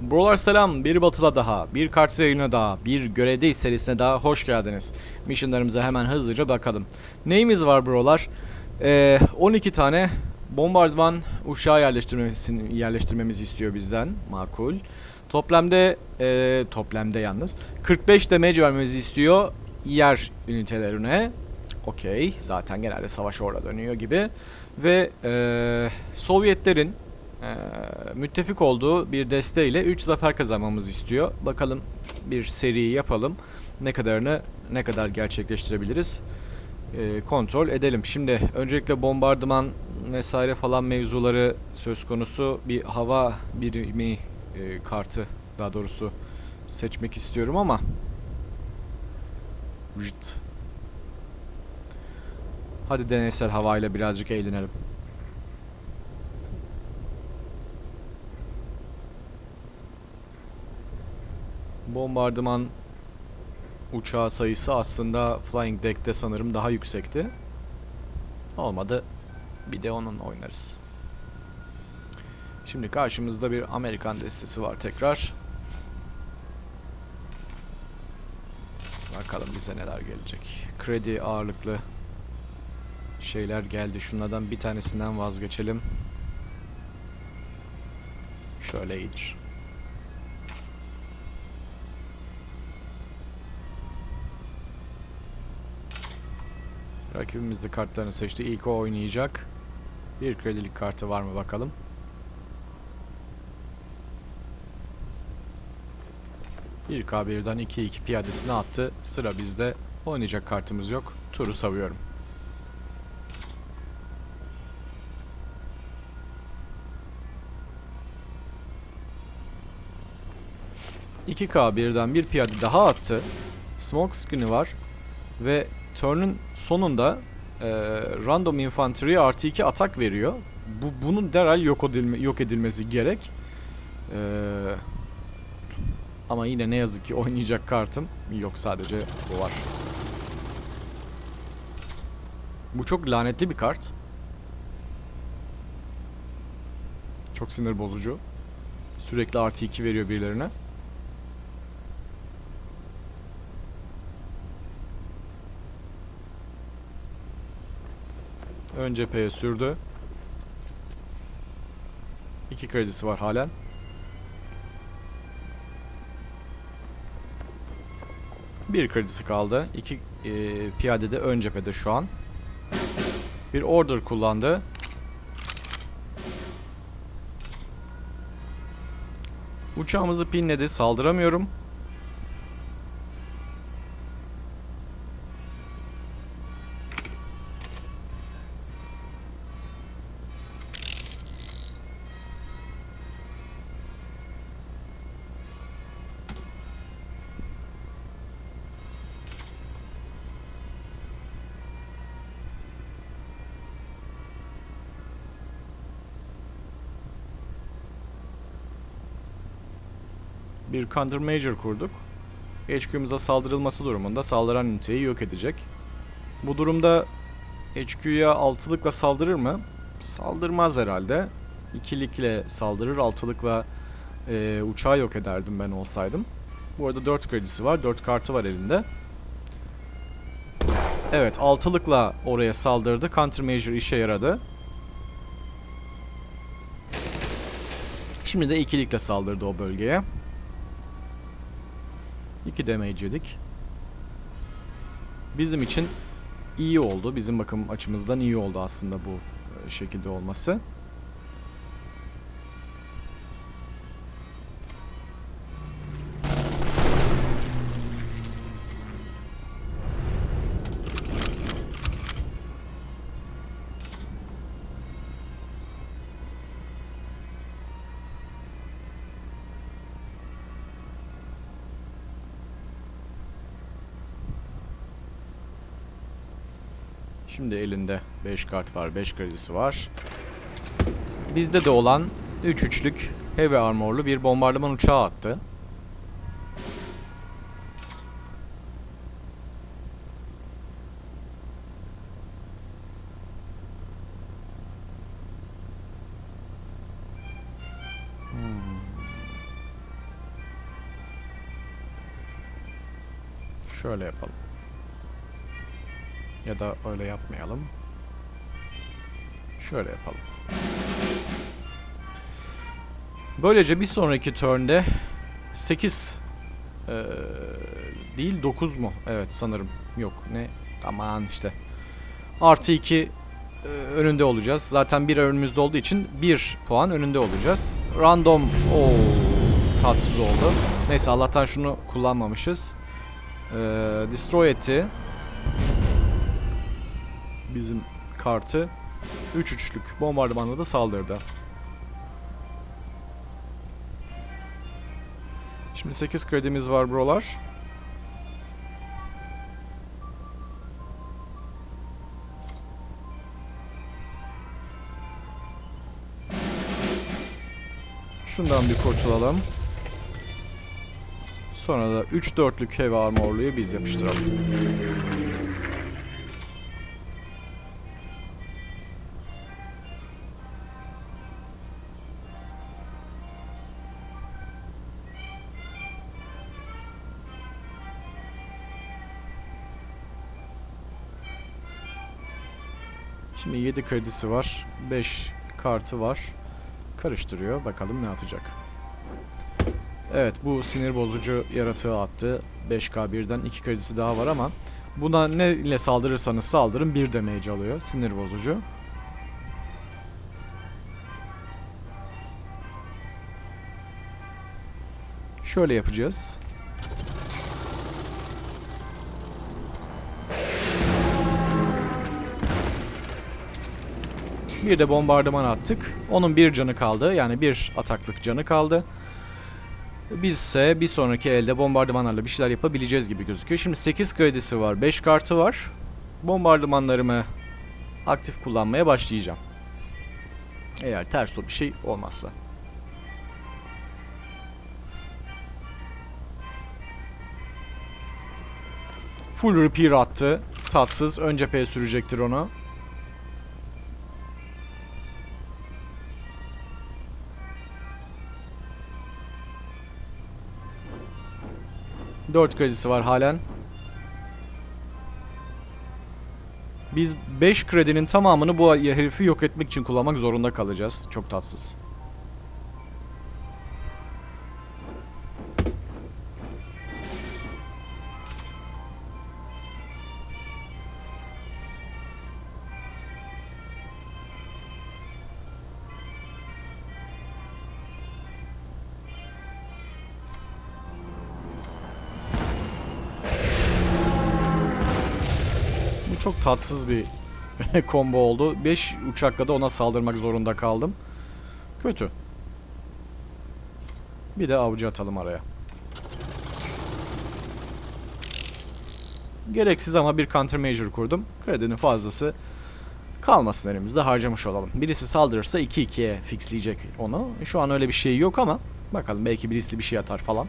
Brolar selam, bir batıla daha, bir kart yayına daha, bir görevdeyiz serisine daha hoş geldiniz. Missionlarımıza hemen hızlıca bakalım. Neyimiz var brolar? Ee, 12 tane bombardıman uçağı yerleştirmemizi, yerleştirmemizi istiyor bizden. Makul. Toplamda, ee, toplamda yalnız, 45 damage vermemizi istiyor yer ünitelerine. Okey, zaten genelde savaş orada dönüyor gibi. Ve ee, Sovyetlerin müttefik olduğu bir desteğiyle 3 zafer kazanmamızı istiyor. Bakalım bir seri yapalım. Ne kadarını ne kadar gerçekleştirebiliriz ee, kontrol edelim. Şimdi öncelikle bombardıman vesaire falan mevzuları söz konusu bir hava birimi e, kartı daha doğrusu seçmek istiyorum ama. Hadi deneysel havayla birazcık eğlenelim. Bombardıman uçağı sayısı aslında Flying Deck'te sanırım daha yüksekti. Olmadı. Bir de onun oynarız. Şimdi karşımızda bir Amerikan destesi var tekrar. Bakalım bize neler gelecek. Kredi ağırlıklı şeyler geldi. Şunlardan bir tanesinden vazgeçelim. Şöyle iyidir. Rakibimiz de kartlarını seçti. İlk o oynayacak. Bir kredilik kartı var mı bakalım. Bir K1'den 2-2 piyadesini attı. Sıra bizde. Oynayacak kartımız yok. Turu savuyorum. İki K birden bir piyade daha attı. Smoke screen'i var. Ve turn'un sonunda e, random infantry artı 2 atak veriyor. Bu bunun derhal yok edilme, yok edilmesi gerek. E, ama yine ne yazık ki oynayacak kartım yok sadece bu var. Bu çok lanetli bir kart. Çok sinir bozucu. Sürekli artı 2 veriyor birilerine. Ön cepheye sürdü. İki kredisi var halen. Bir kredisi kaldı. İki e, piyade de ön cephede şu an. Bir order kullandı. Uçağımızı pinledi. Saldıramıyorum. Bir countermeasure kurduk. HQ'muza saldırılması durumunda saldıran üniteyi yok edecek. Bu durumda HQ'ya altılıkla saldırır mı? Saldırmaz herhalde. İkilikle saldırır, altılıkla e, uçağı yok ederdim ben olsaydım. Bu arada 4 kredisi var, 4 kartı var elinde. Evet, altılıkla oraya saldırdı. Countermeasure işe yaradı. Şimdi de ikilikle saldırdı o bölgeye. 2 damage yedik. Bizim için iyi oldu. Bizim bakım açımızdan iyi oldu aslında bu e, şekilde olması. Şimdi elinde 5 kart var. 5 kredisi var. Bizde de olan 3 üç üçlük heavy armorlu bir bombardıman uçağı attı. Hmm. Şöyle yapalım. Ya da öyle yapmayalım. Şöyle yapalım. Böylece bir sonraki turn'de 8 eee, değil 9 mu? Evet sanırım. Yok ne? Aman işte. Artı 2 e, önünde olacağız. Zaten bir önümüzde olduğu için 1 puan önünde olacağız. Random o tatsız oldu. Neyse Allah'tan şunu kullanmamışız. Ee, destroy etti. Bizim kartı 3 üçlük bombardımanla da saldırdı. Şimdi 8 kredimiz var buralar. Şundan bir kurtulalım. Sonra da 3-4'lük heavy armorluyu biz yapıştıralım. Şimdi 7 kredisi var. 5 kartı var. Karıştırıyor. Bakalım ne atacak. Evet bu sinir bozucu yaratığı attı. 5k birden 2 kredisi daha var ama buna ne ile saldırırsanız saldırın 1 damage alıyor. Sinir bozucu. Şöyle yapacağız. Bir de bombardıman attık. Onun bir canı kaldı. Yani bir ataklık canı kaldı. Biz ise bir sonraki elde bombardımanlarla bir şeyler yapabileceğiz gibi gözüküyor. Şimdi 8 kredisi var, 5 kartı var. Bombardımanlarımı aktif kullanmaya başlayacağım. Eğer ters o bir şey olmazsa. Full repair attı. Tatsız. Ön cepheye sürecektir onu. Dört kredisi var halen. Biz 5 kredinin tamamını bu herifi yok etmek için kullanmak zorunda kalacağız. Çok tatsız. Çok tatsız bir combo oldu. 5 uçakla da ona saldırmak zorunda kaldım. Kötü. Bir de avcı atalım araya. Gereksiz ama bir countermeasure kurdum. Kredinin fazlası kalmasın elimizde harcamış olalım. Birisi saldırırsa 2-2'ye fixleyecek onu. Şu an öyle bir şey yok ama bakalım belki birisi bir şey atar falan.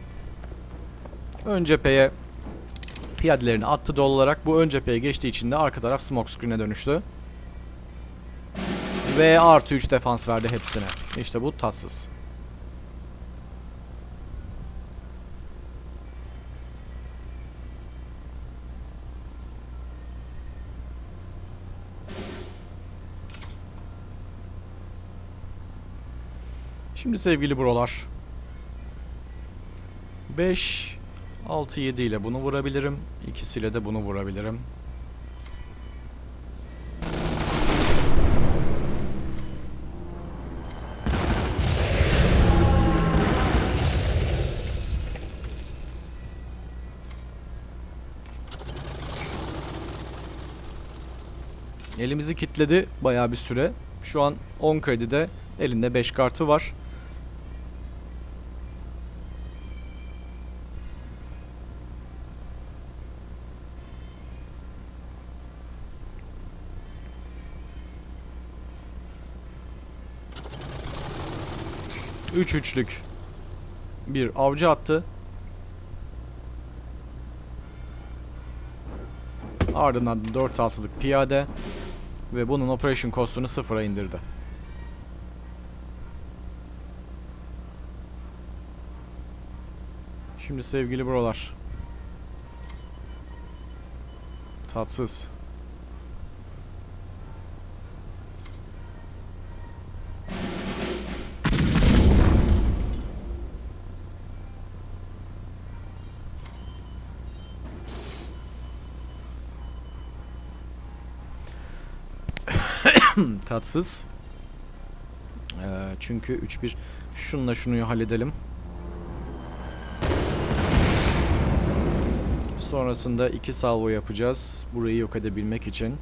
Ön cepheye piyadelerini attı doğal olarak. Bu ön cepheye geçtiği için de arka taraf smoke screen'e dönüştü. Ve artı 3 defans verdi hepsine. İşte bu tatsız. Şimdi sevgili brolar 5 6 7 ile bunu vurabilirim. İkisiyle de bunu vurabilirim. Elimizi kitledi bayağı bir süre. Şu an 10 kredide elinde 5 kartı var. Üç üçlük bir avcı attı. Ardından 4 altılık piyade ve bunun operation cost'unu sıfıra indirdi. Şimdi sevgili brolar Tatsız. Tatsız. Ee, çünkü 3-1 şunla şunu halledelim. Sonrasında iki salvo yapacağız. Burayı yok edebilmek için.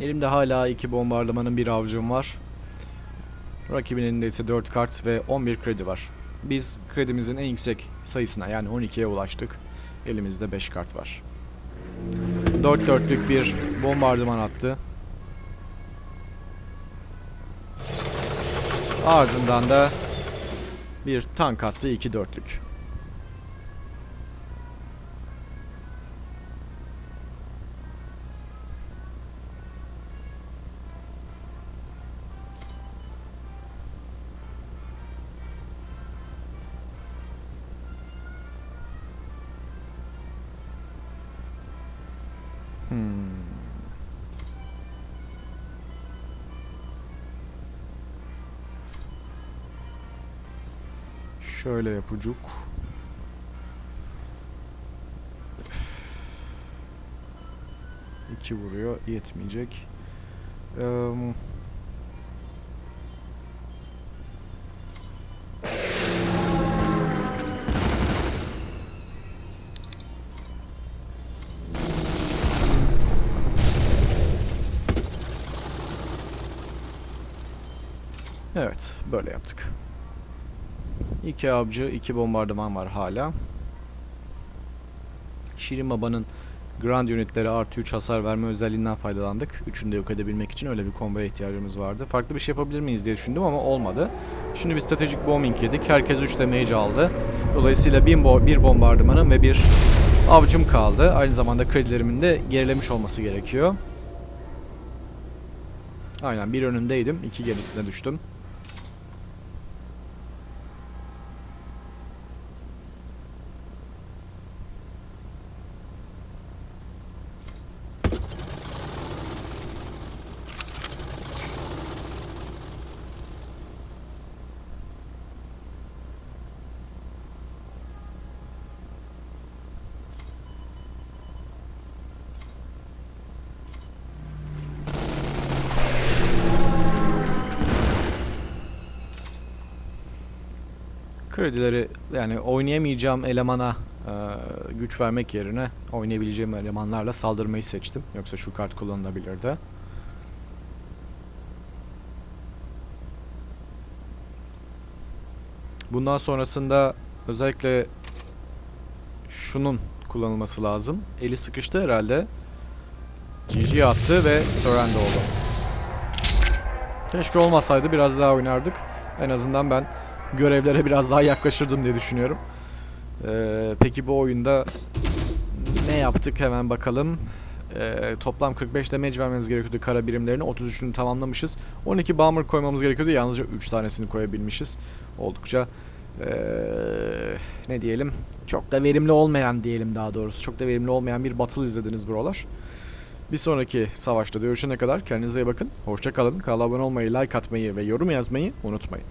Elimde hala iki bombardımanın bir avcım var. Rakibin elinde ise 4 kart ve 11 kredi var. Biz kredimizin en yüksek sayısına yani 12'ye ulaştık. Elimizde 5 kart var. 4 dörtlük bir bombardıman attı. Ardından da bir tank attı 2 dörtlük. Hmm. Şöyle yapucuk. İki vuruyor, yetmeyecek. Eee, Evet, böyle yaptık. İki avcı, iki bombardıman var hala. Şirin Baba'nın Grand Unit'lere artı 3 hasar verme özelliğinden faydalandık. Üçünü de yok edebilmek için öyle bir komboya ihtiyacımız vardı. Farklı bir şey yapabilir miyiz diye düşündüm ama olmadı. Şimdi bir stratejik bombing yedik. Herkes 3 damage aldı. Dolayısıyla bir, bo bir bombardımanım ve bir avcım kaldı. Aynı zamanda kredilerimin de gerilemiş olması gerekiyor. Aynen bir önündeydim. iki gerisine düştüm. Kredileri yani oynayamayacağım elemana e, güç vermek yerine oynayabileceğim elemanlarla saldırmayı seçtim. Yoksa şu kart kullanılabilirdi. Bundan sonrasında özellikle şunun kullanılması lazım. Eli sıkıştı herhalde. GG attı ve surrender oldu. Keşke olmasaydı biraz daha oynardık. En azından ben görevlere biraz daha yaklaşırdım diye düşünüyorum. Ee, peki bu oyunda ne yaptık hemen bakalım. Ee, toplam 45 damage vermemiz gerekiyordu kara birimlerini. 33'ünü tamamlamışız. 12 bomber koymamız gerekiyordu. Yalnızca 3 tanesini koyabilmişiz. Oldukça ee, ne diyelim çok da verimli olmayan diyelim daha doğrusu. Çok da verimli olmayan bir battle izlediniz buralar. Bir sonraki savaşta görüşene kadar kendinize iyi bakın. Hoşça kalın. Kanala abone olmayı, like atmayı ve yorum yazmayı unutmayın.